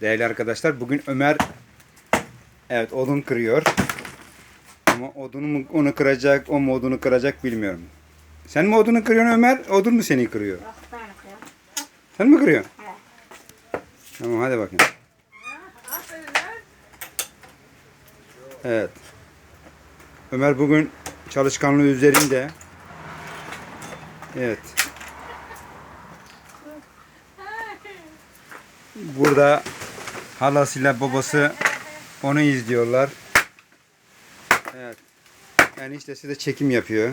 Değerli arkadaşlar bugün Ömer evet odun kırıyor. Ama odunu mu onu kıracak, o mu odunu kıracak bilmiyorum. Sen mi odunu kırıyorsun Ömer? Odun mu seni kırıyor? Yok ben yapıyorum. Sen mi kırıyorsun? Evet. Tamam hadi bakayım. Evet. Ömer bugün çalışkanlığı üzerinde. Evet. Burada halasıyla babası onu izliyorlar. Evet. Yani işte size çekim yapıyor.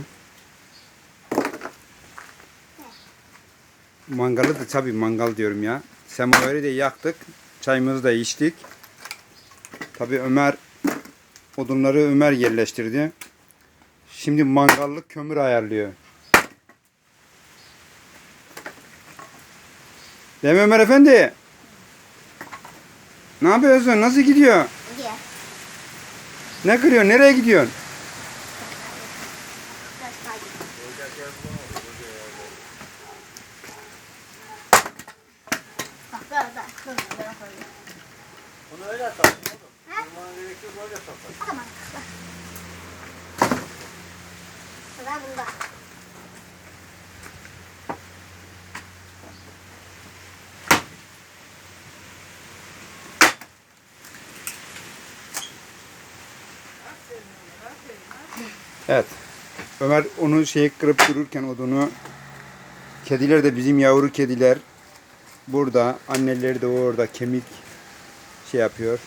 Mangalı da tabii mangal diyorum ya. Semaveri de yaktık. Çayımızı da içtik. Tabii Ömer odunları Ömer yerleştirdi. Şimdi mangallık kömür ayarlıyor. Değil mi Ömer Efendi? Ne yapıyorsun? Nasıl gidiyor? Diye. Ne kırıyorsun? Nereye gidiyorsun? Gidiyor. Bunu öyle atalım oğlum. Ha? Bulmana gerek yok öyle atalım. Tamam. Sıra bunda. Evet. Ömer onu şey kırıp dururken odunu kediler de bizim yavru kediler burada anneleri de orada kemik şey yapıyor.